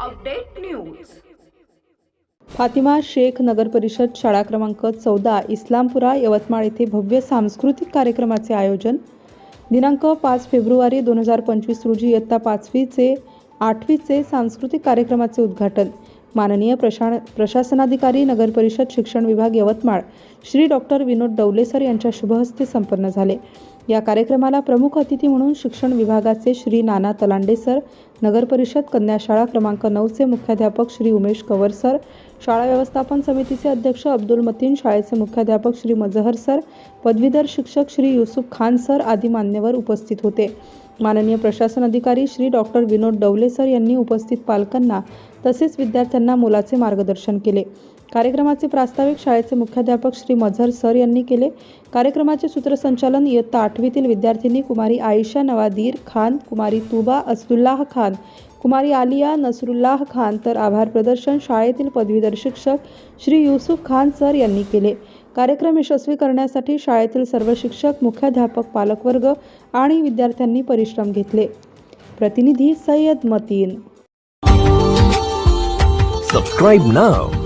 Update news. Fatima Shaikh नगर परिषद शाळा क्रमांक चौदा इस्लामपुरा यवतमाळ येथे भव्य सांस्कृतिक कार्यक्रमाचे आयोजन. दिनांक पाच फेब्रुवारी दोन हजार पंचवीस रोजी इयत्ता पाचवीचे आठवीचे सांस्कृतिक कार्यक्रमाचे उद्घाटन. माननीय प्रशा प्रशासनाधिकारी नगर परिषद शिक्षण विभाग यवतमाळ. श्री डॉक्टर विनोद डवले सर यांच्या शुभहस्ते संपन्न झाले. या कार्यक्रमाला प्रमुख अतिथी म्हणून शिक्षण विभागाचे श्री नाना तलांडे सर नगर परिषद कन्या शाळा क्रमांक नऊचे मुख्याध्यापक श्री उमेश कंवर सर शाळा व्यवस्थापन समितीचे अध्यक्ष अब्दुल मतीन शाळेचे मुख्याध्यापक श्री मजहर सर पदवीधर शिक्षक श्री युसुफ खान सर आदी मान्यवर उपस्थित होते. माननीय प्रशासन अधिकारी श्री डॉक्टर विनोद डवले सर यांनी उपस्थित पालकांना तसेच विद्यार्थ्यांना मोलाचे मार्गदर्शन केले. कार्यक्रमाचे प्रास्ताविक शाळेचे मुख्याध्यापक श्री मझर सर यांनी केले. कार्यक्रमाचे सूत्रसंचालन इयत्ता आठवीतील विद्यार्थिनी कुमारी आयशा नवादीर खान कुमारी तुबा असदुल्लाह खान कुमारी आलिया नसरुल्लाह खान तर आभार प्रदर्शन शाळेतील पदवीधर शिक्षक श्री युसुफ खान सर यांनी केले. कार्यक्रम यशस्वी करण्यासाठी शाळेतील सर्व शिक्षक मुख्याध्यापक पालकवर्ग आणि विद्यार्थ्यांनी परिश्रम घेतले. प्रतिनिधी सय्यद मतीन. सबस्क्राईब नाव